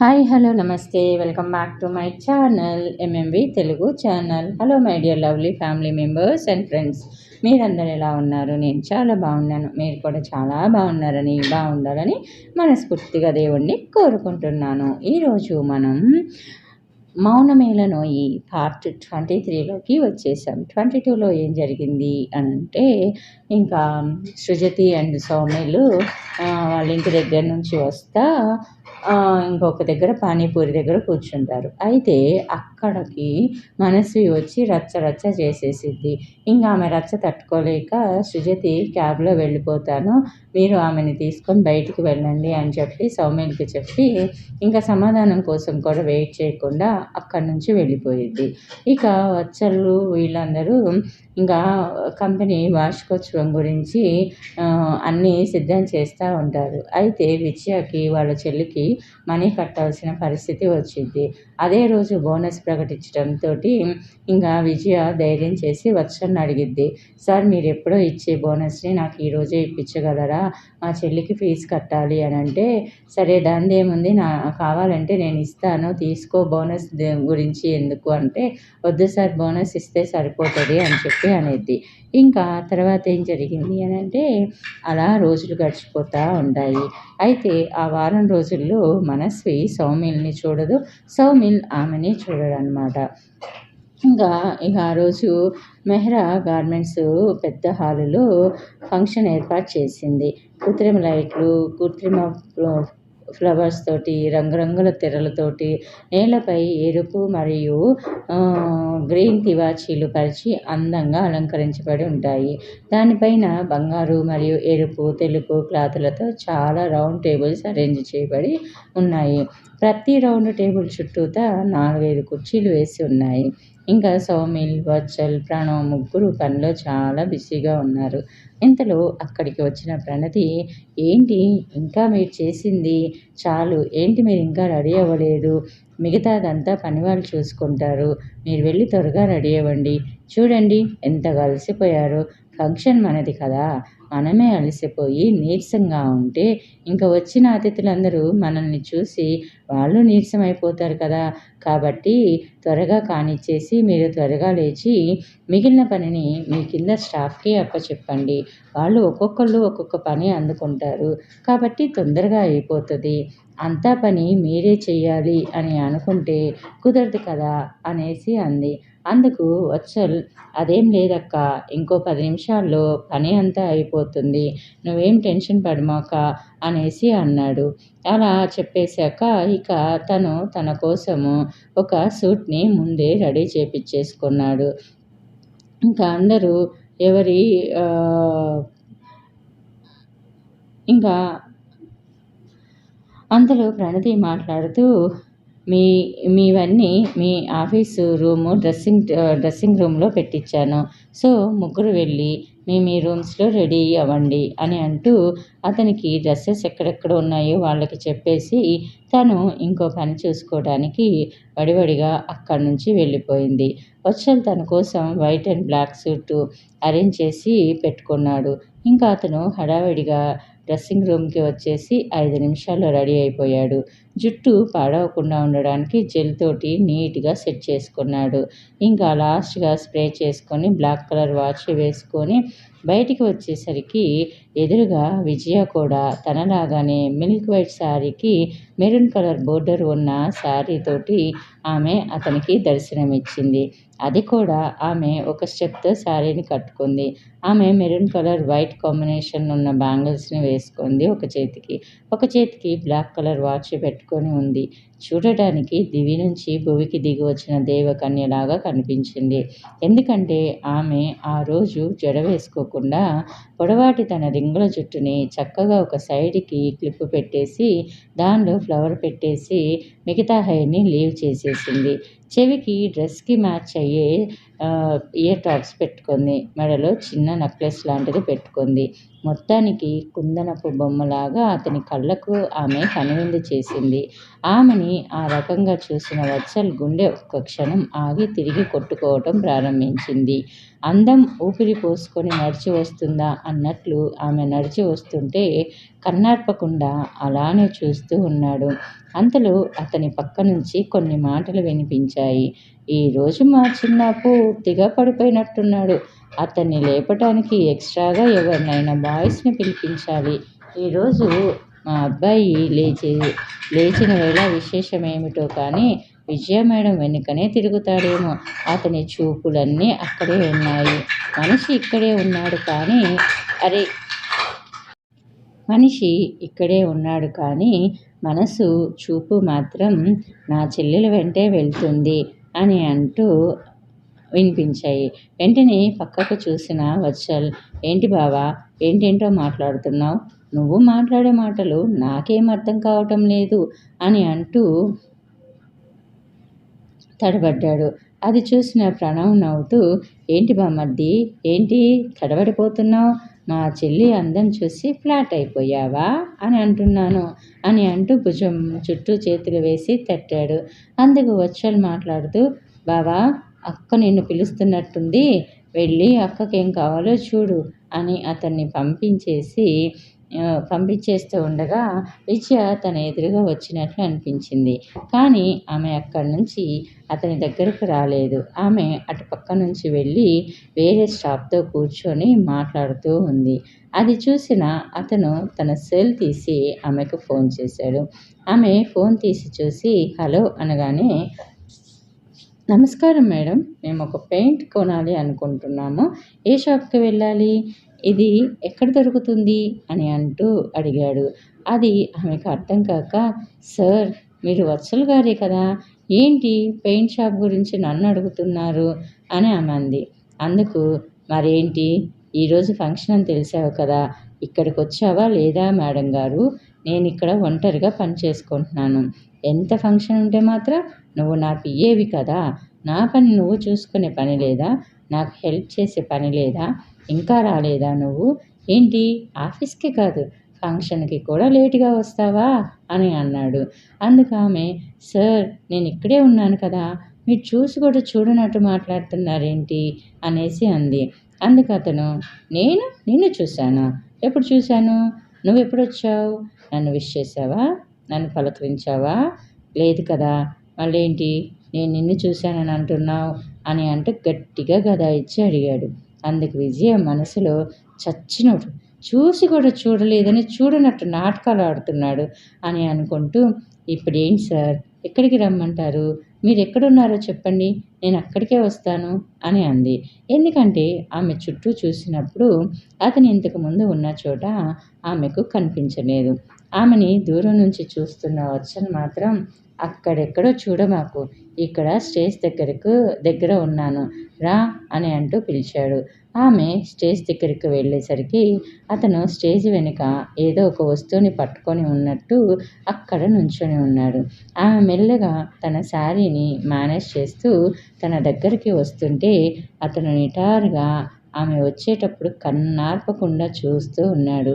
Hi hello నమస్తే. Welcome back to my channel MMV Telugu channel. Hello my dear lovely family members and friends. మీరందరూ ఎలా ఉన్నారు? నేను చాలా బాగున్నాను. మీరు కూడా చాలా బాగున్నారని బాగుండాలని మనస్ఫూర్తిగా దేవుణ్ణి కోరుకుంటున్నాను. ఈరోజు మనం మౌనమేల నోయి పార్ట్ ట్వంటీ త్రీలోకి వచ్చేసాం. ట్వంటీ టూలో ఏం జరిగింది అని అంటే ఇంకా సృజతి అండ్ సౌమ్యులు వాళ్ళ ఇంటి దగ్గర నుంచి వస్తా ఇంకొక దగ్గర పానీపూరి దగ్గర కూర్చుంటారు. అయితే అక్కడికి మనస్వి వచ్చి రచ్చ రచ్చ చేసేసిద్ది. ఇంకా ఆమె రచ్చ తట్టుకోలేక సుజతి క్యాబ్లో వెళ్ళిపోతాను. మీరు ఆమెని తీసుకొని బయటికి వెళ్ళండి అని చెప్పి సౌమ్యులకి చెప్పి ఇంకా సమాధానం కోసం కూడా వెయిట్ చేయకుండా అక్కడి నుంచి వెళ్ళిపోయింది ఇక వచ్చళ్ళు వీళ్ళందరూ ఇంకా కంపెనీ వార్షికోత్సవం గురించి అన్నీ సిద్ధం చేస్తూ ఉంటారు. అయితే విజయకి వాళ్ళ చెల్లికి మనీ కట్టాల్సిన పరిస్థితి వచ్చింది. అదే రోజు బోనస్ ప్రకటించడంతో ఇంకా విజయ ధైర్యం చేసి వచ్చని అడిగిద్ది సార్ మీరు ఎప్పుడో ఇచ్చే బోనస్ని నాకు ఈరోజే ఇప్పించగలరా? మా చెల్లికి ఫీజు కట్టాలి అని అంటే సరే దాని ఏముంది? నా కావాలంటే నేను ఇస్తాను తీసుకో బోనస్ గురించి ఎందుకు అంటే వద్దు సార్ బోనస్ ఇస్తే సరిపోతుంది అని చెప్పి అనేది. ఇంకా తర్వాత ఏం జరిగింది అని అంటే అలా రోజులు గడిచిపోతూ ఉంటాయి. అయితే ఆ వారం రోజుల్లో మనస్వి సౌమిల్ని చూడదు సౌమిల్ ఆమెని చూడడనమాట ఇంకా ఇక ఆ రోజు మెహ్రా గార్మెంట్స్ పెద్ద హాలులో ఫంక్షన్ ఏర్పాటు చేసింది. కృత్రిమ లైట్లు కృత్రిమ ఫ్లవర్స్ తోటి రంగురంగుల తెరలతోటి నేలపై ఎరుపు మరియు గ్రీన్ తివాచీలు పరిచి అందంగా అలంకరించబడి ఉంటాయి. దానిపైన బంగారు మరియు ఎరుపు తెలుపు క్లాతులతో చాలా రౌండ్ టేబుల్స్ అరేంజ్ చేయబడి ఉన్నాయి. ప్రతి రౌండ్ టేబుల్ చుట్టూతా నాలుగైదు కుర్చీలు వేసి ఉన్నాయి. ఇంకా సౌమిల్ వత్సల్ ప్రణవ్ ముగ్గురు పనిలో చాలా బిజీగా ఉన్నారు. ఇంతలో అక్కడికి వచ్చిన ప్రణతి ఏంటి? ఇంకా మీరు చేసింది? చాలు. ఏంటి మీరు ఇంకా రెడీ అవ్వలేదు? మిగతాదంతా పని వాళ్ళు చూసుకుంటారు. మీరు వెళ్ళి త్వరగా రెడీ అవ్వండి. చూడండి ఎంత కలిసిపోయారో. ఫంక్షన్ మనది కదా. మనమే అలసిపోయి నీరసంగా ఉంటే ఇంకా వచ్చిన అతిథులందరూ మనల్ని చూసి వాళ్ళు నీరసం అయిపోతారు కదా. కాబట్టి త్వరగా కానిచ్చేసి మీరు త్వరగా లేచి మిగిలిన పనిని మీ కింద స్టాఫ్కి అప్పచెప్పండి. వాళ్ళు ఒక్కొక్కళ్ళు ఒక్కొక్క పని అందుకుంటారు. కాబట్టి తొందరగా అయిపోతుంది. అంతా పని మీరే చేయాలి అని అనుకుంటే కుదరదు కదా అనేసి అంది. అందుకు వత్సల్ అదేం లేదక్క ఇంకో పది నిమిషాల్లో పని అంతా అయిపోతుంది. నువ్వేం టెన్షన్ పడమాక అనేసి అన్నాడు. అలా చెప్పేశాక ఇక తను తన కోసము ఒక సూట్ని ముందే రెడీ చేపించేసుకున్నాడు ఇంకా అందరూ ఎవరి ఇంకా అంతలో ప్రణతి మాట్లాడుతూ మీ మీవన్నీ మీ ఆఫీసు రూము డ్రెస్సింగ్ డ్రెస్సింగ్ రూమ్లో పెట్టించాను సో ముగ్గురు వెళ్ళి మీ మీ రూమ్స్లో రెడీ అవ్వండి అని అంటూ అతనికి డ్రెస్సెస్ ఎక్కడెక్కడ ఉన్నాయో వాళ్ళకి చెప్పేసి తను ఇంకో పని చూసుకోవడానికి వడివడిగా అక్కడి నుంచి వెళ్ళిపోయింది. వచ్చల్ తన కోసం white and black suit arrange చేసి పెట్టుకున్నాడు. ఇంకా అతను హడావిడిగా డ్రెస్సింగ్ రూమ్కి వచ్చేసి ఐదు నిమిషాల్లో రెడీ అయిపోయాడు. జుట్టు పాడవకుండా ఉండడానికి జెల్ తోటి నీట్గా సెట్ చేసుకున్నాడు. ఇంకా లాస్ట్గా స్ప్రే చేసుకొని బ్లాక్ కలర్ వాచ్ వేసుకొని బయటికి వచ్చేసరికి ఎదురుగా విజయ కూడా తనలాగానే మిల్క్ వైట్ శారీకి మెరూన్ కలర్ బోర్డర్ ఉన్న శారీతోటి ఆమె అతనికి దర్శనమిచ్చింది. అది కూడా ఆమె ఒక స్టెప్తో శారీని కట్టుకుంది. ఆమె మెరూన్ కలర్ వైట్ కాంబినేషన్ ఉన్న బ్యాంగిల్స్ని వేసుకుంది ఒక చేతికి. ఒక చేతికి బ్లాక్ కలర్ వాచ్ పెట్టుకొని ఉంది. చూడటానికి దివి నుంచి భువికి దిగి వచ్చిన దేవకన్యలాగా కనిపించింది. ఎందుకంటే ఆమె ఆ రోజు జడ వేసుకోకుండా కాకుండా పొడవాటి తన రింగుల జుట్టుని చక్కగా ఒక సైడ్కి క్లిప్ పెట్టేసి దానిలో ఫ్లవర్ పెట్టేసి మిగతా హెయిర్ని లీవ్ చేసేసింది. చెవికి డ్రెస్కి మ్యాచ్ అయ్యే ఇయర్ టాప్స్ పెట్టుకుంది. మెడలో చిన్న నెక్లెస్ లాంటిది పెట్టుకుంది. మొత్తానికి కుందనపు బొమ్మలాగా అతని కళ్ళకు ఆమె కనువిందు చేసింది. ఆమెని ఆ రకంగా చూసిన వత్సల్ గుండె ఒక్క క్షణం ఆగి తిరిగి కొట్టుకోవటం ప్రారంభించింది. అందం ఊపిరి పోసుకొని నడిచి వస్తుందా అన్నట్లు ఆమె నడిచి వస్తుంటే కన్నార్పకుండా అలానే చూస్తూ ఉన్నాడు. అంతలో అతని పక్క నుంచి కొన్ని మాటలు వినిపించాయి. ఈరోజు మా చిన్న పూర్తిగా పడిపోయినట్టున్నాడు. అతన్ని లేపటానికి ఎక్స్ట్రాగా ఎవరినైనా బాయ్స్ని పిలిపించాలి. ఈరోజు మా అబ్బాయి లేచి లేచిన వేళ విశేషం ఏమిటో కానీ విజయ మేడం వెనుకనే తిరుగుతాడేమో. అతని చూపులన్నీ అక్కడే ఉన్నాయి. మనిషి ఇక్కడే ఉన్నాడు కానీ అరే! మనిషి ఇక్కడే ఉన్నాడు కానీ మనసు చూపు మాత్రం నా చెల్లెల వెంటే వెళ్తుంది అని అంటూ వినిపించాయి. వెంటనే పక్కకు చూసిన వత్సల్ ఏంటి బావా ఏంటేంటో మాట్లాడుతున్నావు? నువ్వు మాట్లాడే మాటలు నాకేం అర్థం కావటం లేదు అని అంటూ తడబడ్డాడు. అది చూసిన ప్రణవ్ నవ్వుతూ ఏంటి బామ్మర్ది ఏంటి? తడబడిపోతున్నావు? మా చెల్లి అందం చూసి ఫ్లాట్ అయిపోయావా? అని అంటున్నాను. అని అంటూ భుజం చుట్టూ చేతులు వేసి తట్టాడు. అందుకు వచ్చల్ మాట్లాడుతూ బావా అక్క నిన్ను పిలుస్తున్నట్టుంది. వెళ్ళి అక్కకేం కావాలో చూడు. అని అతన్ని పంపించేసి పంపించేస్తూ ఉండగా విజయ తన ఎదురుగా వచ్చినట్లు అనిపించింది. కానీ ఆమె అక్కడి నుంచి అతని దగ్గరకు రాలేదు. ఆమె అటు పక్క నుంచి వెళ్ళి వేరే స్టాప్తో కూర్చొని మాట్లాడుతూ ఉంది. అది చూసిన అతను తన సెల్ తీసి ఆమెకు ఫోన్ చేశాడు. ఆమె ఫోన్ తీసి చూసి హలో అనగానే నమస్కారం మేడం. మేము ఒక పెయింట్ కొనాలి అనుకుంటున్నాము. ఏ షాప్కి వెళ్ళాలి? ఇది ఎక్కడ దొరుకుతుంది? అని అంటూ అడిగాడు. అది ఆమెకు అర్థం కాక సార్ మీరు వత్సల్ గారే కదా? ఏంటి పెయింట్ షాప్ గురించి నన్ను అడుగుతున్నారు? అని ఆమె అంది. అందుకు మరేంటి? ఈరోజు ఫంక్షన్ అని తెలిసావు కదా? ఇక్కడికి వచ్చావా లేదా మేడం గారు? నేను ఇక్కడ ఒంటరిగా పని చేసుకుంటున్నాను. ఎంత ఫంక్షన్ ఉంటే మాత్రం నువ్వు నా పిఏవి కదా. నా పని నువ్వు చూసుకునే పని లేదా? నాకు హెల్ప్ చేసే పని లేదా? ఇంకా రాలేదా నువ్వు? ఏంటి? ఆఫీస్కి కాదు ఫంక్షన్కి కూడా లేటుగా వస్తావా? అని అన్నాడు. అందుకు ఆమె సార్ నేను ఇక్కడే ఉన్నాను కదా. మీరు చూసి కూడా చూడనట్టు మాట్లాడుతున్నారేంటి? అనేసి అంది. అందుకు అతను నేను? నిన్ను చూశాను? ఎప్పుడు చూశాను? నువ్వు ఎప్పుడు వచ్చావు? నన్ను విష్ చేసావా నన్ను పలకరించావా? లేదు కదా. మళ్ళేంటి? నేను నిన్ను చూశానని అంటున్నావు అని అంటూ గట్టిగా గదా ఇచ్చి అడిగాడు. అందుకు విజయ మనసులో చచ్చినోడు చూసి కూడా చూడలేదని చూడనట్టు నాటకాలు ఆడుతున్నాడు అని అనుకుంటూ ఇప్పుడేంటి సార్? ఎక్కడికి రమ్మంటారు? మీరు ఎక్కడున్నారో చెప్పండి నేను అక్కడికే వస్తాను అని అంది. ఎందుకంటే ఆమె చుట్టూ చూసినప్పుడు అతను ఇంతకు ముందు ఉన్న చోట ఆమెకు కనిపించలేదు. ఆమెని దూరం నుంచి చూస్తున్న వచ్చని మాత్రం అక్కడెక్కడో చూడమాకు ఇక్కడ స్టేజ్ దగ్గరకు దగ్గర ఉన్నాను రా అని అంటూ పిలిచాడు. ఆమె స్టేజ్ దగ్గరికి వెళ్ళేసరికి అతను స్టేజ్ వెనుక ఏదో ఒక వస్తువుని పట్టుకొని ఉన్నట్టు అక్కడ నుంచొని ఉన్నాడు. ఆమె మెల్లగా తన శారీని మేనేజ్ చేస్తూ తన దగ్గరికి వస్తుంటే అతను నిటారుగా ఆమె వచ్చేటప్పుడు కన్నార్పకుండా చూస్తూ ఉన్నాడు.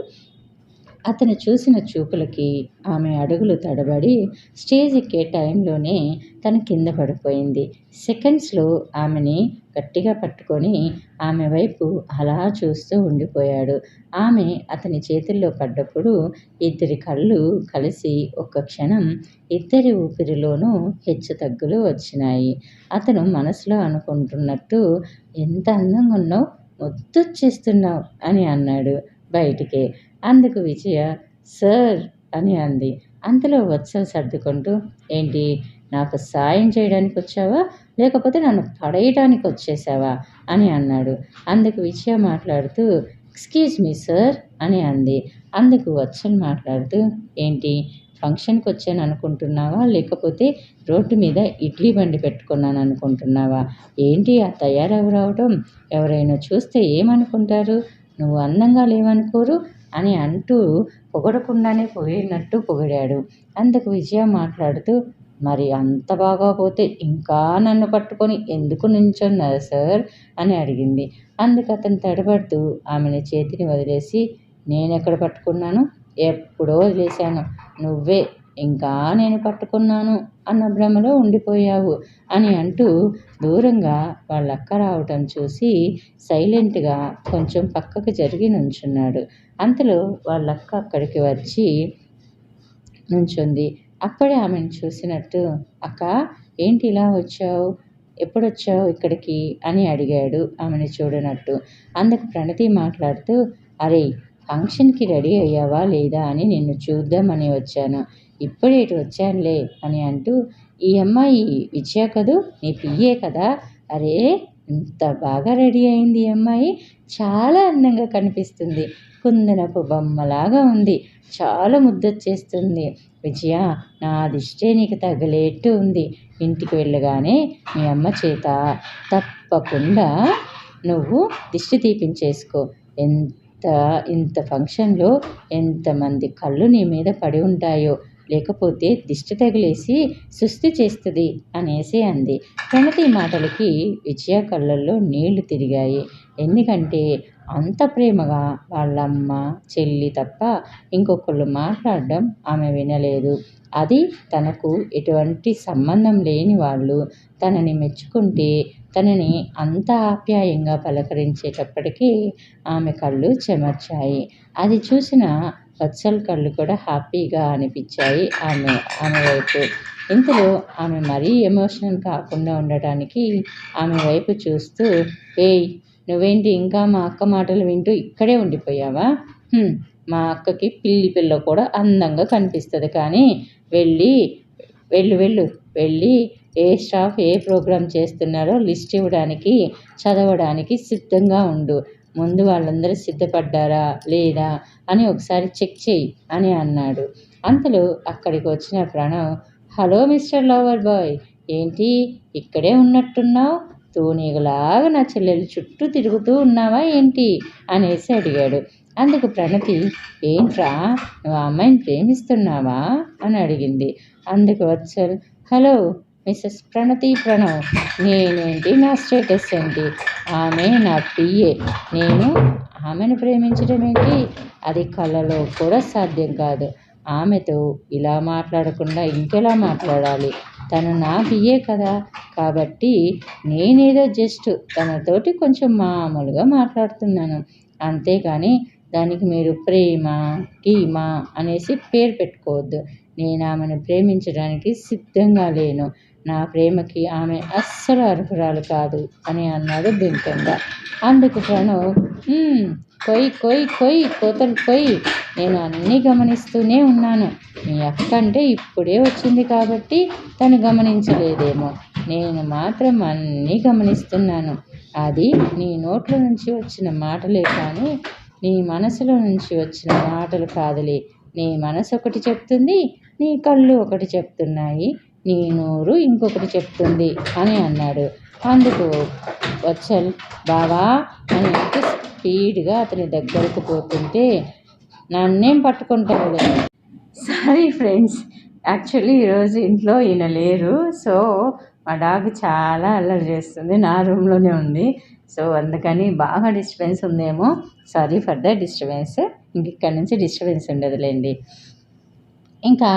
అతను చూసిన చూపులకి ఆమె అడుగులు తడబడి స్టేజ్ ఎక్కే టైంలోనే తను కింద పడిపోయింది. సెకండ్స్లో ఆమెని గట్టిగా పట్టుకొని ఆమె వైపు అలా చూస్తూ ఉండిపోయాడు. ఆమె అతని చేతుల్లో పడ్డప్పుడు ఇద్దరి కళ్ళు కలిసి ఒక్క క్షణం ఇద్దరి ఊపిరిలోనూ హెచ్చు తగ్గులు వచ్చినాయి. అతను మనసులో అనుకుంటున్నట్టు ఎంత అందంగా ఉన్నావు ముద్దొచ్చేస్తున్నావు అని అన్నాడు బయటికే. అందుకు విజయ సార్ అని అంది. అంతలో వత్సలు సర్దుకుంటూ ఏంటి నాకు సాయం చేయడానికి వచ్చావా? లేకపోతే నన్ను పడేయడానికి వచ్చేసావా? అని అన్నాడు. అందుకు విజయ మాట్లాడుతూ ఎక్స్క్యూజ్ మీ సార్ అని అంది. అందుకు వచ్చని మాట్లాడుతూ ఏంటి ఫంక్షన్కి వచ్చాను అనుకుంటున్నావా? లేకపోతే రోడ్డు మీద ఇడ్లీ బండి పెట్టుకున్నాను అనుకుంటున్నావా? ఏంటి ఆ తయారవు రావడం ఎవరైనా చూస్తే ఏమనుకుంటారు? నువ్వు అందంగా లేవనుకోరు? అని అంటూ పొగడకుండానే పోయినట్టు పొగిడాడు. అందుకు విజయ మాట్లాడుతూ మరి అంత బాగా పోతే ఇంకా నన్ను పట్టుకొని ఎందుకు నించున్నారు సార్? అని అడిగింది. అందుకు అతను తడబడుతూ ఆమెని చేతిని వదిలేసి నేనెక్కడ పట్టుకున్నాను? ఎప్పుడో వదిలేశాను. నువ్వే ఇంకా నేను పట్టుకున్నాను అన్న భ్రమలో ఉండిపోయావు అని అంటూ దూరంగా వాళ్ళక్క రావటం చూసి సైలెంట్గా కొంచెం పక్కకు జరిగి నుంచున్నాడు. అంతలో వాళ్ళక్క అక్కడికి వచ్చి నుంచుంది. అప్పుడే ఆమెను చూసినట్టు అక్క ఏంటి ఇలా వచ్చావు? ఎప్పుడొచ్చావు ఇక్కడికి? అని అడిగాడు ఆమెను చూడనట్టు. అందుకు ప్రణతి మాట్లాడుతూ అరే ఫంక్షన్కి రెడీ అయ్యావా లేదా అని నిన్ను చూద్దామని వచ్చాను. ఇప్పుడే ఇటు వచ్చానులే అని అంటూ ఈ అమ్మాయి విజయ కదూ? నీ పియ్యే కదా? అరే ఇంత బాగా రెడీ అయింది ఈ అమ్మాయి. చాలా అందంగా కనిపిస్తుంది. కుందనపు బొమ్మలాగా ఉంది. చాలా ముద్దొచ్చేస్తుంది. విజయ నా దిష్టే నీకు తగలేట్టు ఉంది. ఇంటికి వెళ్ళగానే మీ అమ్మ చేత తప్పకుండా నువ్వు దిష్టి తీపించేసుకో. ఎంత ఇంత ఫంక్షన్లో ఎంతమంది కళ్ళు నీ మీద పడి ఉంటాయో. లేకపోతే దిష్టి తగిలేసి సుస్థి చేస్తుంది అనేసి అంది. ప్రణతి మాటలకి విజయ కళ్ళల్లో నీళ్ళు తిరిగాయి. ఎందుకంటే అంత ప్రేమగా వాళ్ళమ్మ చెల్లి తప్ప ఇంకొకళ్ళు మాట్లాడడం ఆమె వినలేదు. అది తనకు ఎటువంటి సంబంధం లేని వాళ్ళు. తనని మెచ్చుకుంటే తనని అంత ఆప్యాయంగా పలకరించేటప్పటికీ ఆమె కళ్ళు చెమర్చాయి. అది చూసిన వత్సల్ కళ్ళు కూడా హ్యాపీగా అనిపించాయి ఆమె ఆమె వైపు. ఇంతలో ఆమె మరీ ఎమోషనల్ కాకుండా ఉండటానికి ఆమె వైపు చూస్తూ ఏయ్ నువ్వేంటి ఇంకా మా అక్క మాటలు వింటూ ఇక్కడే ఉండిపోయావా? మా అక్కకి పిల్లి పిల్ల కూడా అందంగా కనిపిస్తుంది కానీ వెళ్ళి వెళ్ళు వెళ్ళు వెళ్ళి ఏ స్టాఫ్ ఏ ప్రోగ్రాం చేస్తున్నారో లిస్ట్ ఇవ్వడానికి చదవడానికి సిద్ధంగా ఉండు. ముందు వాళ్ళందరూ సిద్ధపడ్డారా లేదా అని ఒకసారి చెక్ చేయి అని అన్నాడు. అంతలో అక్కడికి వచ్చిన Pranav hello mister lover boy ఏంటి ఇక్కడే ఉన్నట్టున్నావు? తూనీగలాగా నా చెల్లెలు చుట్టూ తిరుగుతూ ఉన్నావా ఏంటి? అనేసి అడిగాడు. అందుకు ప్రణతి ఏంట్రా నువ్వు ఆ అమ్మాయిని ప్రేమిస్తున్నావా? అని అడిగింది. అందుకు వత్సల్ హలో మిస్సెస్ ప్రణతి ప్రణవ్ నేనేంటి నా స్టేటస్ ఏంటి? ఆమె నా పిఏ నేను ఆమెను ప్రేమించడం ఏంటి? అది కళలో కూడా సాధ్యం కాదు. ఆమెతో ఇలా మాట్లాడకుండా ఇంకెలా మాట్లాడాలి? తను నా బియ్యే కదా. కాబట్టి నేనేదో జస్ట్ తనతోటి కొంచెం మామూలుగా మాట్లాడుతున్నాను. అంతేకాని దానికి మీరు ప్రేమ టీమా అనేసి పేరు పెట్టుకోవద్దు. నేను ఆమెను ప్రేమించడానికి సిద్ధంగా లేను. నా ప్రేమకి ఆమె అస్సలు అర్హురాలు కాదు అని అన్నాడు బింకంగా అందుకు ప్రణవ్ కొయ్ కొయ్ కొయ్ కోతలు కొయ్. నేను అన్నీ గమనిస్తూనే ఉన్నాను. మీ అక్క అంటే ఇప్పుడే వచ్చింది కాబట్టి తను గమనించలేదేమో. నేను మాత్రం అన్నీ గమనిస్తున్నాను. అది నీ నోట్ల నుంచి వచ్చిన మాటలే కానీ నీ మనసులో నుంచి వచ్చిన మాటలు కాదులే. నీ మనసు ఒకటి చెప్తుంది నీ కళ్ళు ఒకటి చెప్తున్నాయి. నీ నోరు ఇంకొకటి చెప్తుంది అని అన్నాడు. అందుకు వచ్చల్ బావా అని స్పీడ్గా అతని దగ్గరకు పోతుంటే నన్నేం పట్టుకుంటాడు సారీ ఫ్రెండ్స్ యాక్చువల్లీ ఈరోజు ఇంట్లో ఈయన లేరు. సో మా డాగ్ చాలా అల్లరి చేస్తుంది నా రూమ్లోనే ఉంది. సో అందుకని బాగా డిస్టర్బెన్స్ ఉందేమో సారీ ఫర్ ద డిస్టర్బెన్స్. ఇంక ఇక్కడ నుంచి డిస్టర్బెన్స్ ఉండదులేండి. ఇంకా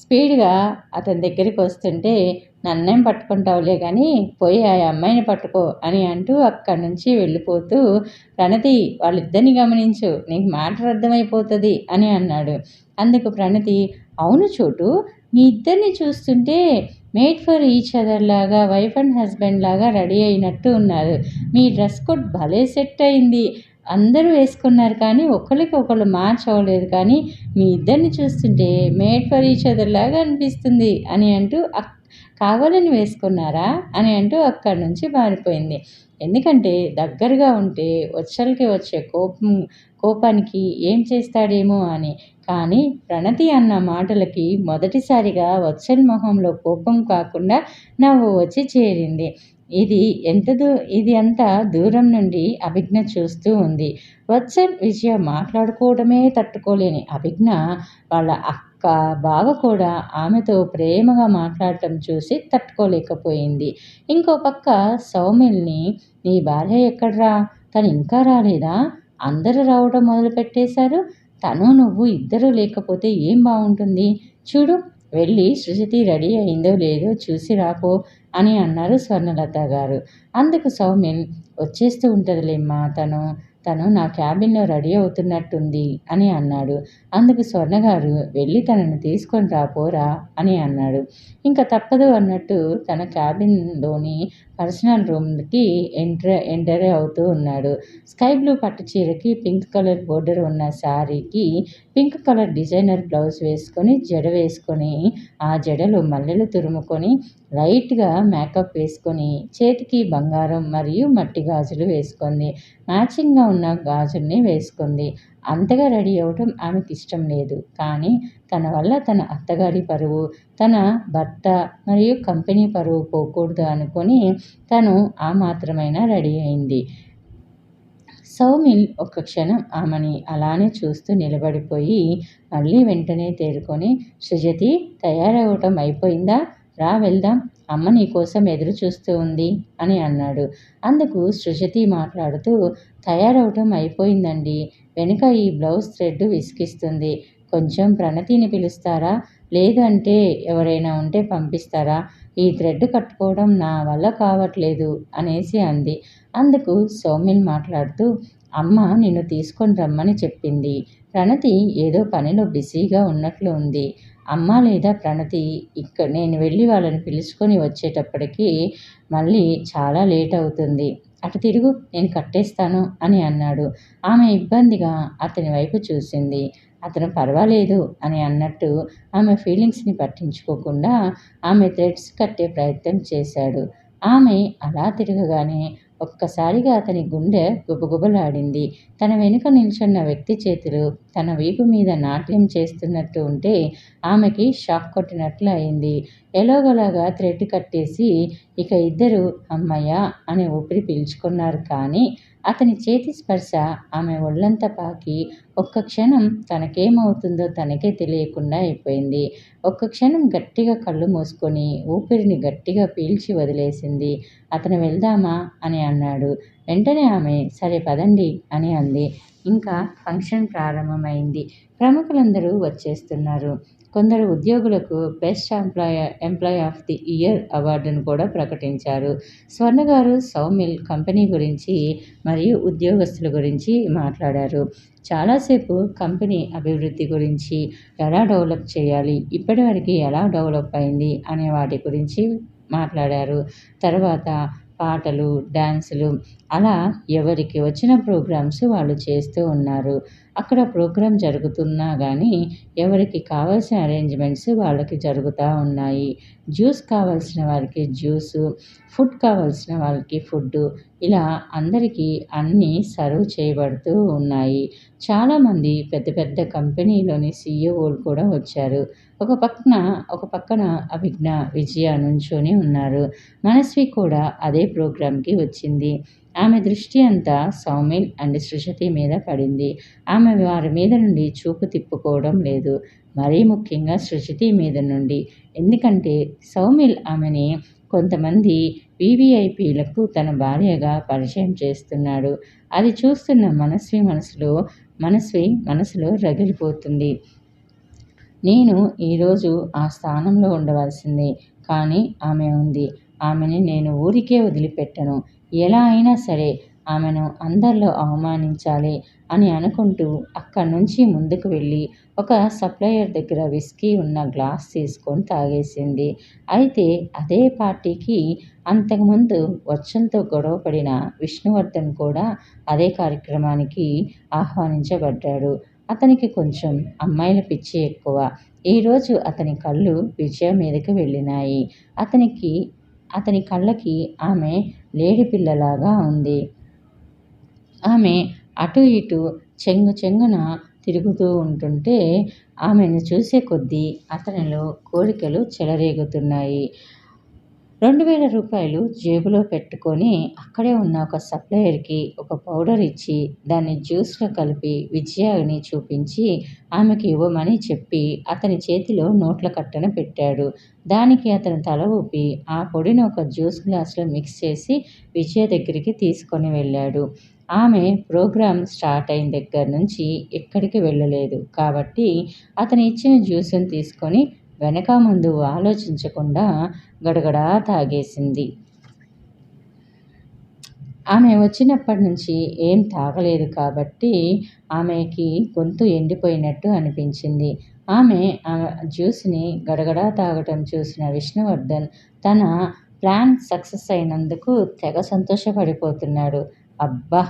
స్పీడ్గా అతని దగ్గరికి వస్తుంటే నన్నేం పట్టుకుంటావులే కానీ పోయి ఆ అమ్మాయిని పట్టుకో అని అంటూ అక్కడి నుంచి వెళ్ళిపోతూ ప్రణతి వాళ్ళిద్దరిని గమనించు నీకు మాట అర్థమైపోతుంది అని అన్నాడు. అందుకు ప్రణతి అవును చోటు మీ ఇద్దరిని చూస్తుంటే మేడ్ ఫర్ ఈచ్ అదర్ లాగా వైఫ్ అండ్ హస్బెండ్ లాగా రెడీ అయినట్టు ఉన్నారు. మీ డ్రెస్ కోడ్ భలే సెట్ అయింది. అందరూ వేసుకున్నారు కానీ ఒకరికి ఒకళ్ళు మ్యాచ్ అవ్వలేదు. కానీ మీ ఇద్దరిని చూస్తుంటే మేడ్ ఫర్ ఈచ్ అదర్ లాగా అనిపిస్తుంది అని అంటూ కావాలని వేసుకున్నారా అని అంటూ అక్కడి నుంచి మారిపోయింది. ఎందుకంటే దగ్గరగా ఉంటే వచ్చలకి వచ్చే కోపం కోపానికి ఏం చేస్తాడేమో అని. కానీ ప్రణతి అన్న మాటలకి మొదటిసారిగా వచ్చల్ మొహంలో కోపం కాకుండా నవ్వు వచ్చి చేరింది. ఇది ఎంత దూ ఇది అంత దూరం నుండి అభిజ్ఞ చూస్తూ ఉంది. వత్సల్ విజయ మాట్లాడుకోవడమే తట్టుకోలేని అభిజ్ఞ వాళ్ళ అక్క బావ కూడా ఆమెతో ప్రేమగా మాట్లాడటం చూసి తట్టుకోలేకపోయింది. ఇంకో పక్క సౌమిల్ని నీ భార్య ఎక్కడ్రా? తను ఇంకా రాలేదా? అందరూ రావడం మొదలుపెట్టేశారు. తను నువ్వు ఇద్దరూ లేకపోతే ఏం బాగుంటుంది చూడు వెళ్ళి సృజతి రెడీ అయిందో లేదో చూసి రాపో. అని అన్నారు స్వర్ణలత గారు. అందుకు సౌమిన్ వచ్చేస్తూ ఉంటుందిలేమ్మా తను తను నా క్యాబిన్లో రెడీ అవుతున్నట్టుంది అని అన్నాడు. అందుకు స్వర్ణగారు వెళ్ళి తనను తీసుకొని రాపోరా అని అన్నాడు. ఇంకా తప్పదు అన్నట్టు తన క్యాబిన్లోని పర్సనల్ రూమ్కి ఎంటర్ ఎంటర్ అవుతూ ఉన్నాడు. స్కై బ్లూ పట్టు చీరకి పింక్ కలర్ బోర్డర్ ఉన్న శారీకి పింక్ కలర్ డిజైనర్ బ్లౌజ్ వేసుకొని జడ వేసుకొని ఆ జడలో మల్లెలు తురుముకొని లైట్గా మేకప్ వేసుకొని చేతికి బంగారం మరియు మట్టి గాజులు వేసుకుంది. మ్యాచింగ్గా ఉన్న గాజుల్ని వేసుకుంది. అంతగా రెడీ అవ్వటం ఆమెకి ఇష్టం లేదు. కానీ తన వల్ల తన అత్తగారి పరువు తన భర్త మరియు కంపెనీ పరువు పోకూడదు అనుకొని తను ఆ మాత్రమైనా రెడీ అయింది. సౌమిల్ ఒక్క క్షణం ఆమెని అలానే చూస్తూ నిలబడిపోయి మళ్ళీ వెంటనే తేరుకొని సుజతి తయారవటం అయిపోయిందా? రా వెళ్దాం. అమ్మ నీ కోసం ఎదురు చూస్తూ ఉంది అని అన్నాడు. అందుకు సృజతి మాట్లాడుతూ తయారవటం అయిపోయిందండి. వెనుక ఈ బ్లౌజ్ థ్రెడ్ విసిగిస్తుంది. కొంచెం ప్రణతిని పిలుస్తారా? లేదంటే ఎవరైనా ఉంటే పంపిస్తారా? ఈ థ్రెడ్ కట్టుకోవడం నా వల్ల కావట్లేదు అనేసి అంది. అందుకు సౌమిన్ మాట్లాడుతూ అమ్మ నిన్ను తీసుకొని రమ్మని చెప్పింది. ప్రణతి ఏదో పనిలో బిజీగా ఉన్నట్లు ఉంది. అమ్మ లేదా ప్రణతి ఇక్కడ నేను వెళ్ళి వాళ్ళని పిలుచుకొని వచ్చేటప్పటికి మళ్ళీ చాలా లేట్ అవుతుంది. అటు తిరుగు నేను కట్టేస్తాను అని అన్నాడు. ఆమె ఇబ్బందిగా అతని వైపు చూసింది. అతను పర్వాలేదు అని అన్నట్టు ఆమె ఫీలింగ్స్ని పట్టించుకోకుండా ఆమె థ్రెడ్స్ కట్టే ప్రయత్నం చేశాడు. ఆమె అలా తిరగగానే ఒక్కసారిగా అతని గుండె గుబగుబలాడింది. తన వెనుక నిల్చున్న వ్యక్తి చేతులు తన వీపు మీద నాట్యం చేస్తున్నట్టు ఉంటే ఆమెకి షాక్ కొట్టినట్లు అయింది. ఎలాగోలాగా థ్రెడ్ కట్టేసి ఇక ఇద్దరు అమ్మయ్య అనే ఊపిరి పీల్చుకున్నారు కానీ అతని చేతి స్పర్శ ఆమె ఒళ్ళంతా పాకి ఒక్క క్షణం తనకేమవుతుందో తనకే తెలియకుండా అయిపోయింది. ఒక్క క్షణం గట్టిగా కళ్ళు మూసుకొని ఊపిరిని గట్టిగా పీల్చి వదిలేసింది. అతను వెళ్దామా అని అన్నాడు. వెంటనే ఆమె సరే పదండి అని అంది. ఇంకా ఫంక్షన్ ప్రారంభమైంది. ప్రముఖులందరూ వచ్చేస్తున్నారు. కొందరు ఉద్యోగులకు best employee employee of the year అవార్డును కూడా ప్రకటించారు. స్వర్ణ గారు సౌమిల్ కంపెనీ గురించి మరియు ఉద్యోగస్తుల గురించి మాట్లాడారు. చాలాసేపు కంపెనీ అభివృద్ధి గురించి ఎలా డెవలప్ చేయాలి ఇప్పటివరకు ఎలా డెవలప్ అయింది అనే వాటి గురించి మాట్లాడారు. తర్వాత పాటలు డ్యాన్సులు అలా ఎవరికి వచ్చిన ప్రోగ్రామ్స్ వాళ్ళు చేస్తూ ఉన్నారు. అక్కడ ప్రోగ్రాం జరుగుతున్నా కానీ ఎవరికి కావాల్సిన అరేంజ్మెంట్స్ వాళ్ళకి జరుగుతూ ఉన్నాయి. జ్యూస్ కావాల్సిన వారికి జ్యూసు ఫుడ్ కావాల్సిన వాళ్ళకి ఫుడ్డు ఇలా అందరికీ అన్నీ సర్వ్ చేయబడుతూ ఉన్నాయి. చాలామంది పెద్ద పెద్ద కంపెనీలోని సీఈఓలు కూడా వచ్చారు. ఒక పక్కన ఒక పక్కన అభిజ్ఞ విజయ నుంచొని ఉన్నారు. మనస్వి కూడా అదే ప్రోగ్రాంకి వచ్చింది. ఆమె దృష్టి అంతా సౌమిన్ అండ్ సృజతి మీద పడింది. ఆమె వారి మీద నుండి చూపు తిప్పుకోవడం లేదు. మరీ ముఖ్యంగా సృజతి మీద నుండి. ఎందుకంటే సౌమిల్ ఆమెని కొంతమంది వీవీఐపీలకు తన భార్యగా పరిచయం చేస్తున్నాడు. అది చూస్తున్న మనస్వి మనసులో మనస్వి మనసులో రగిలిపోతుంది. నేను ఈరోజు ఆ స్థానంలో ఉండవలసింది కానీ ఆమె ఉంది. ఆమెని నేను ఊరికే వదిలిపెట్టను. ఎలా అయినా సరే ఆమెను అందరిలో అవమానించాలి అని అనుకుంటూ అక్కడి నుంచి ముందుకు వెళ్ళి ఒక సప్లయర్ దగ్గర విస్కీ ఉన్న గ్లాస్ తీసుకొని తాగేసింది. అయితే అదే పార్టీకి అంతకుముందు వర్షంతో గొడవపడిన విష్ణువర్ధన్ కూడా అదే కార్యక్రమానికి ఆహ్వానించబడ్డాడు. అతనికి కొంచెం అమ్మాయిల పిచ్చి ఎక్కువ. ఈరోజు అతని కళ్ళు విజయ మీదకి వెళ్ళినాయి. అతనికి అతని కళ్ళకి ఆమె లేడి పిల్లలాగా ఉంది. ఆమె అటు ఇటు చెంగు చెంగున తిరుగుతూ ఉంటుంటే ఆమెను చూసే కొద్దీ అతనిలో కోరికలు చెలరేగుతున్నాయి. రెండు వేల రూపాయలు జేబులో పెట్టుకొని అక్కడే ఉన్న ఒక సప్లయర్కి ఒక పౌడర్ ఇచ్చి దాన్ని జ్యూస్లో కలిపి విజయాని చూపించి ఆమెకి ఇవ్వమని చెప్పి అతని చేతిలో నోట్ల కట్టన పెట్టాడు. దానికి అతను తల ఊపి ఆ పొడిని ఒక జ్యూస్ గ్లాస్లో మిక్స్ చేసి విజయ దగ్గరికి తీసుకొని వెళ్ళాడు. ఆమె ప్రోగ్రామ్ స్టార్ట్ అయిన దగ్గర నుంచి ఎక్కడికి వెళ్ళలేదు. కాబట్టి అతను ఇచ్చిన జ్యూస్ని తీసుకొని వెనక ముందు ఆలోచించకుండా గడగడా తాగేసింది. ఆమె వచ్చినప్పటి నుంచి ఏం తాగలేదు కాబట్టి ఆమెకి గొంతు ఎండిపోయినట్టు అనిపించింది. ఆమె జ్యూస్ని గడగడా తాగటం చూసిన విష్ణువర్ధన్ తన ప్లాన్ సక్సెస్ అయినందుకు తెగ సంతోషపడిపోతున్నాడు. అబ్బా!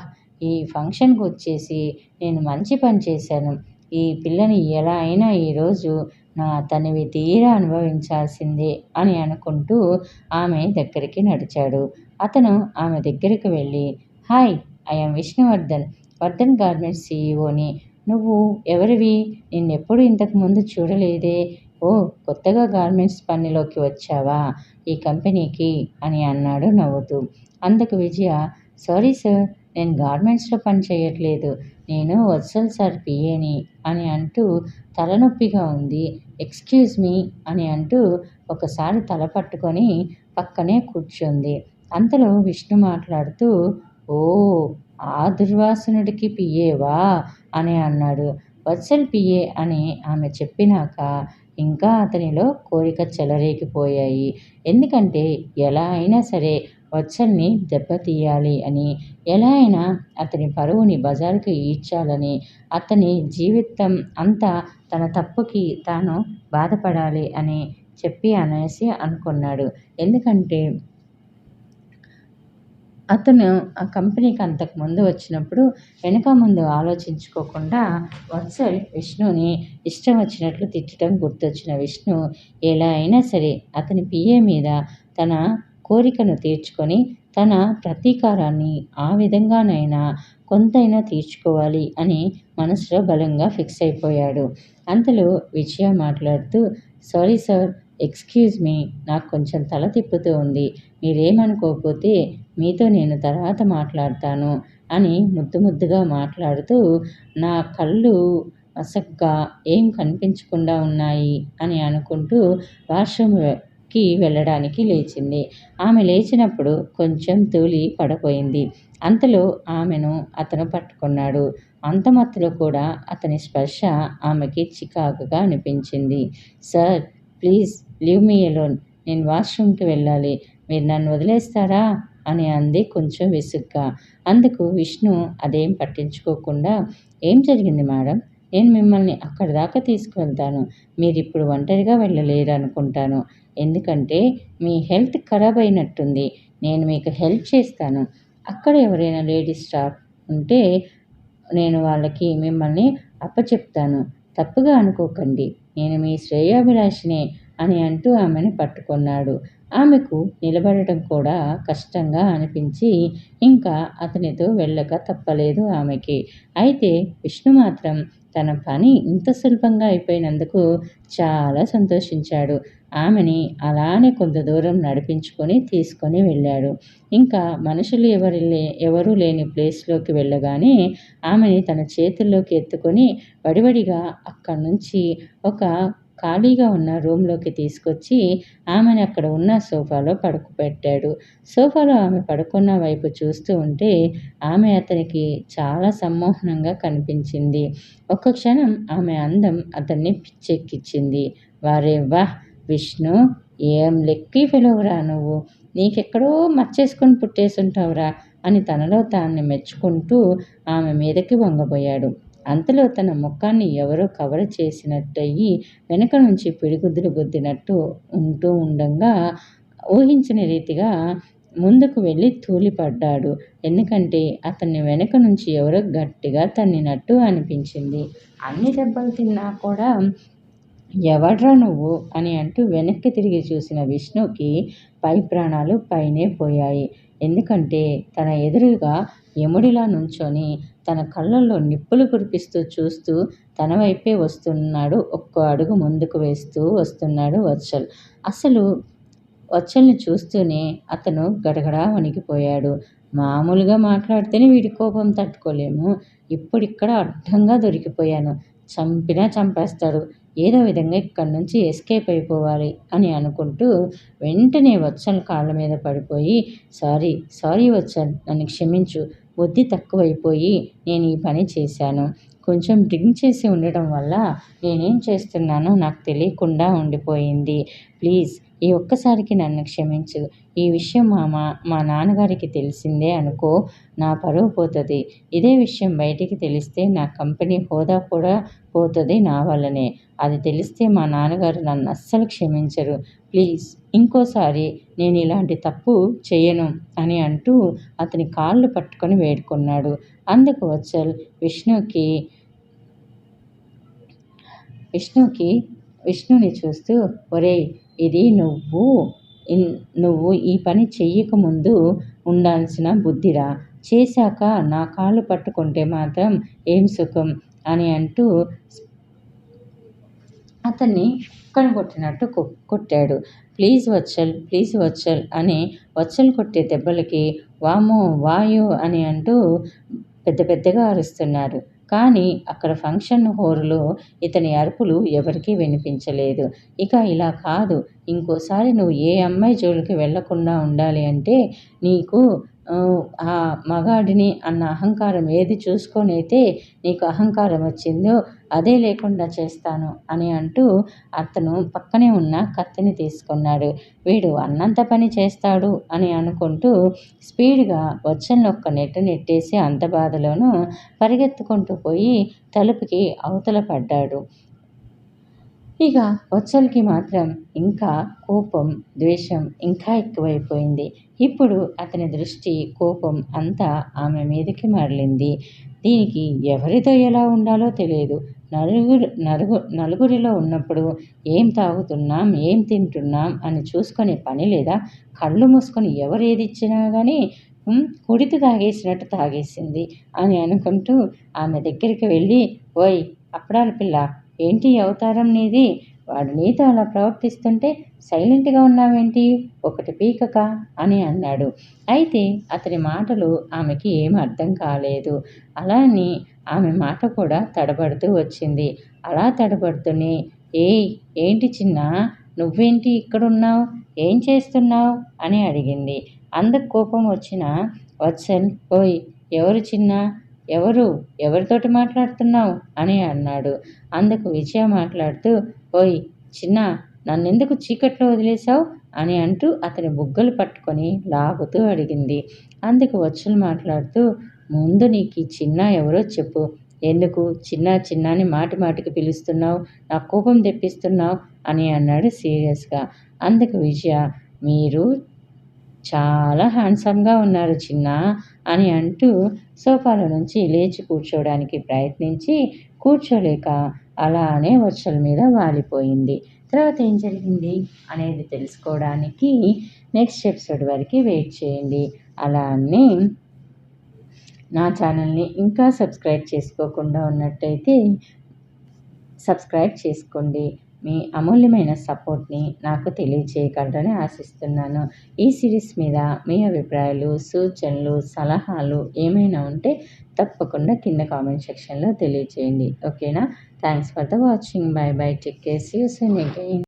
ఈ ఫంక్షన్కి వచ్చేసి నేను మంచి పని చేశాను. ఈ పిల్లని ఎలా అయినా ఈరోజు తనివి తీరా అనుభవించాల్సిందే అని అనుకుంటూ ఆమె దగ్గరికి నడిచాడు. అతను ఆమె దగ్గరికి వెళ్ళి hi I'm Vishnuvardhan Vardhan garments సీఈఓని నువ్వు ఎవరివి? నిన్నెప్పుడు ఇంతకు ముందు చూడలేదే. ఓ కొత్తగా గార్మెంట్స్ పనిలోకి వచ్చావా? ఈ కంపెనీకి? అని అన్నాడు నవ్వుతూ. అందుకు విజయ సారీ సార్ నేను గార్మెంట్స్లో పని చేయట్లేదు. నేను వత్సల్ సార్ పిఏని అని అంటూ తలనొప్పిగా ఉంది. ఎక్స్క్యూజ్ మీ అని అంటూ ఒకసారి తల పట్టుకొని పక్కనే కూర్చుంది. అంతలో విష్ణు మాట్లాడుతూ ఓ ఆ దుర్వాసనుడికి పిఏవా అని అన్నాడు. వత్సల్ పిఏ అని ఆమె చెప్పినాక ఇంకా అతనిలో కోరిక చెలరేగిపోయాయి. ఎందుకంటే ఎలా అయినా సరే వత్సల్ని దెబ్బతీయాలి అని ఎలా అయినా అతని పరువుని బజారుకి ఈడ్చాలని అతని జీవితం అంతా తన తప్పుకి తాను బాధపడాలి అని చెప్పి అనేసి అనుకున్నాడు. ఎందుకంటే అతను ఆ కంపెనీకి అంతకు ముందు వచ్చినప్పుడు వెనక ముందు ఆలోచించుకోకుండా వత్సల్ విష్ణుని ఇష్టం వచ్చినట్లు తిట్టడం గుర్తొచ్చిన విష్ణు ఎలా అయినా సరే అతని పిఏ మీద తన కోరికను తీర్చుకొని తన ప్రతీకారాన్ని ఆ విధంగానైనా కొంతైనా తీర్చుకోవాలి అని మనసులో బలంగా ఫిక్స్ అయిపోయాడు. అంతలో విజయ మాట్లాడుతూ సారీ సార్ ఎక్స్క్యూజ్ మీ నాకు కొంచెం తల తిప్పుతూ ఉంది. మీరేమనుకోకపోతే మీతో నేను తర్వాత మాట్లాడతాను అని ముద్దు ముద్దుగా మాట్లాడుతూ నా కళ్ళు మసగ్గా ఏం కనిపించకుండా ఉన్నాయి అని అనుకుంటూ కి వెళ్ళడానికి లేచింది. ఆమె లేచినప్పుడు కొంచెం తూలి పడపోయింది. అంతలో ఆమెను అతను పట్టుకున్నాడు. అంతమత్తులో కూడా అతని స్పర్శ ఆమెకి చికాకుగా అనిపించింది. Sir please leave me alone. నేను వాష్రూమ్కి వెళ్ళాలి. మీరు నన్ను వదిలేస్తారా? అని అంది కొంచెం విసుగ్గా. అందుకు విష్ణు అదేం పట్టించుకోకుండా ఏం జరిగింది మేడం? నేను మిమ్మల్ని అక్కడి దాకా తీసుకువెళ్తాను. మీరు ఇప్పుడు ఒంటరిగా వెళ్ళలేరు అనుకుంటాను ఎందుకంటే మీ హెల్త్ ఖరాబ్ అయినట్టుంది నేను మీకు హెల్ప్ చేస్తాను. అక్కడ ఎవరైనా లేడీస్ స్టాఫ్ ఉంటే నేను వాళ్ళకి మిమ్మల్ని అప్పచెప్తాను. తప్పుగా అనుకోకండి. నేను మీ శ్రేయోభిలాషినే అని అంటూ ఆమెను పట్టుకున్నాడు. ఆమెకు నిలబడటం కూడా కష్టంగా అనిపించి ఇంకా అతనితో వెళ్ళక తప్పలేదు ఆమెకి. అయితే విష్ణు మాత్రం తన పని ఇంత సులభంగా అయిపోయినందుకు చాలా సంతోషించాడు. ఆమెని అలానే కొంత దూరం నడిపించుకొని తీసుకొని వెళ్ళాడు. ఇంకా మనుషులు ఎవరు లే ఎవరూ లేని ప్లేస్లోకి వెళ్ళగానే ఆమెని తన చేతుల్లోకి ఎత్తుకొని వడివడిగా అక్కడి నుంచి ఒక ఖాళీగా ఉన్న రూమ్లోకి తీసుకొచ్చి ఆమెను అక్కడ ఉన్న సోఫాలో పడుకోబెట్టాడు సోఫాలో ఆమె పడుకున్న వైపు చూస్తూ ఉంటే ఆమె అతనికి చాలా సమ్మోహనంగా కనిపించింది. ఒక్క క్షణం ఆమె అందం అతన్ని పిచ్చెక్కిచ్చింది వారే వాహ్! విష్ణు ఏం లెక్కి పిలవరా నువ్వు? నీకెక్కడో మచ్చేసుకొని పుట్టేసుంటావురా అని తనలో తాన్ని మెచ్చుకుంటూ ఆమె మీదకి వంగబోయాడు. అంతలో తన ముఖాన్ని ఎవరో కవర్ చేసినట్టయి వెనక నుంచి పిడిగుద్దులు గుద్దినట్టు ఉంటూ ఉండగా ఊహించిన రీతిగా ముందుకు వెళ్ళి తూలిపడ్డాడు. ఎందుకంటే అతన్ని వెనక నుంచి ఎవరో గట్టిగా తన్నినట్టు అనిపించింది. అన్ని దెబ్బలు తిన్నా కూడా ఎవడ్రా నువ్వు? అని అంటూ వెనక్కి తిరిగి చూసిన విష్ణుకి పై ప్రాణాలు పైనే పోయాయి. ఎందుకంటే తన ఎదురుగా యముడిలా నుంచొని తన కళ్ళల్లో నిప్పులు కురిపిస్తూ చూస్తూ తన వైపే వస్తున్నాడు. ఒక్క అడుగు ముందుకు వేస్తూ వస్తున్నాడు వత్సల్. అసలు వచ్చల్ని చూస్తూనే అతను గడగడా వణికిపోయాడు. మామూలుగా మాట్లాడితేనే వీడి కోపం తట్టుకోలేము. ఇప్పుడిక్కడ అడ్డంగా దొరికిపోయాను. చంపినా చంపేస్తాడు. ఏదో విధంగా ఇక్కడి నుంచి ఎస్కేప్ అయిపోవాలి అని అనుకుంటూ వెంటనే వత్సల్ కాళ్ళ మీద పడిపోయి సారీ సారీ వత్సల్ నన్ను క్షమించు బుద్ధి తక్కువైపోయి నేను ఈ పని చేశాను. కొంచెం డ్రింక్ చేసి ఉండటం వల్ల నేనేం చేస్తున్నానో నాకు తెలియకుండా ఉండిపోయింది. ప్లీజ్ ఈ ఒక్కసారికి నన్ను క్షమించు. ఈ విషయం మా మా మా నాన్నగారికి తెలిసిందే అనుకో నా పరువు పోతుంది. ఇదే విషయం బయటికి తెలిస్తే నా కంపెనీ హోదా కూడా పోతుంది నా వల్లనే. అది తెలిస్తే మా నాన్నగారు నన్ను అస్సలు క్షమించరు. ప్లీజ్ ఇంకోసారి నేను ఇలాంటి తప్పు చేయను అని అంటూ అతని కాళ్ళు పట్టుకొని వేడుకున్నాడు. అందుకు వచ్చల్ విష్ణుకి విష్ణుకి విష్ణుని చూస్తూ ఒరే ఇది నువ్వు. నువ్వు ఈ పని చెయ్యకముందు ఉండాల్సిన బుద్ధిరా. చేశాక నా కాళ్ళు పట్టుకుంటే మాత్రం ఏం సుఖం? అని అంటూ అతన్ని కనుగొట్టినట్టు కొట్టాడు. ప్లీజ్ వచ్చల్ ప్లీజ్ వచ్చల్ అని వచ్చల్ కొట్టే దెబ్బలకి వామో వాయు అని అంటూ పెద్ద పెద్దగా అరుస్తున్నాడు కానీ అక్కడ ఫంక్షన్ హోరులో ఇతని అరుపులు ఎవరికీ వినిపించలేదు. ఇక ఇలా కాదు. ఇంకోసారి నువ్వు ఏ అమ్మాయి జోలికి వెళ్ళకుండా ఉండాలి అంటే నీకు ఆ మగాడిని అన్న అహంకారం ఏది చూసుకొని అయితే నీకు అహంకారం వచ్చిందో అదే లేకుండా చేస్తాను అని అంటూ అతను పక్కనే ఉన్న కత్తిని తీసుకున్నాడు. వీడు అన్నంత పని చేస్తాడు అని అనుకుంటూ స్పీడ్గా వచ్చని ఒక్క నెట్టు నెట్టేసి అంత బాధలోనూ పరిగెత్తుకుంటూ పోయి తలుపుకి అవతల పడ్డాడు. ఇక వచ్చల్కి మాత్రం ఇంకా కోపం ద్వేషం ఇంకా ఎక్కువైపోయింది. ఇప్పుడు అతని దృష్టి కోపం అంతా ఆమె మీదకి మరలింది. దీనికి ఎవరితో ఎలా ఉండాలో తెలియదు. నలుగురు నలుగు నలుగురిలో ఉన్నప్పుడు ఏం తాగుతున్నాం ఏం తింటున్నాం అని చూసుకునే పని లేదా కళ్ళు మూసుకొని ఎవరు ఏది ఇచ్చినా కానీ కుడితి తాగేసినట్టు తాగేసింది అని అనుకుంటూ ఆమె దగ్గరికి వెళ్ళి ఓయ్ అప్పడాల పిల్ల ఏంటి అవతారం నీది? వాడు నీతో అలా ప్రవర్తిస్తుంటే సైలెంట్గా ఉన్నావేంటి? ఒకటి పీకక అని అన్నాడు. అయితే అతని మాటలు ఆమెకి ఏం అర్థం కాలేదు. అలాని ఆమె మాట కూడా తడబడుతూ వచ్చింది. అలా తడబడుతూనే ఏయ్ ఏంటి చిన్న? నువ్వేంటి ఇక్కడున్నావు? ఏం చేస్తున్నావు? అని అడిగింది. అందకు కోపం వచ్చిన వత్సల్ ఓయ్ ఎవరు చిన్న? ఎవరు? ఎవరితోటి మాట్లాడుతున్నావు? అని అన్నాడు. అందుకు విజయ మాట్లాడుతూ ఓయ్ చిన్న నన్నెందుకు చీకట్లో వదిలేశావు? అని అంటూ అతని బుగ్గలు పట్టుకొని లాగుతూ అడిగింది. అందుకు వచ్చులు మాట్లాడుతూ ముందు నీకు చిన్న ఎవరో చెప్పు. ఎందుకు? చిన్న చిన్నాని మాటి మాటికి పిలుస్తున్నావు? నా కోపం తెప్పిస్తున్నావు? అని అన్నాడు సీరియస్గా. అందుకు విజయ మీరు చాలా హ్యాండ్సమ్గా ఉన్నారు చిన్న అని అంటూ సోఫాలో నుంచి లేచి కూర్చోవడానికి ప్రయత్నించి కూర్చోలేక అలానే వర్షాల మీద వాలిపోయింది తర్వాత ఏం జరిగింది అనేది తెలుసుకోవడానికి నెక్స్ట్ ఎపిసోడ్ వరకు వెయిట్ చేయండి. అలానే నా ఛానల్ని ఇంకా సబ్స్క్రైబ్ చేసుకోకుండా ఉన్నట్టయితే సబ్స్క్రైబ్ చేసుకోండి. మీ అమూల్యమైన సపోర్ట్ని నాకు తెలియచేయగలరని ఆశిస్తున్నాను. ఈ సిరీస్ మీద మీ అభిప్రాయాలు సూచనలు సలహాలు ఏమైనా ఉంటే తప్పకుండా కింద కామెంట్ సెక్షన్లో తెలియచేయండి. ఓకేనా Thanks for the watching. Bye bye. Take care. See you soon again.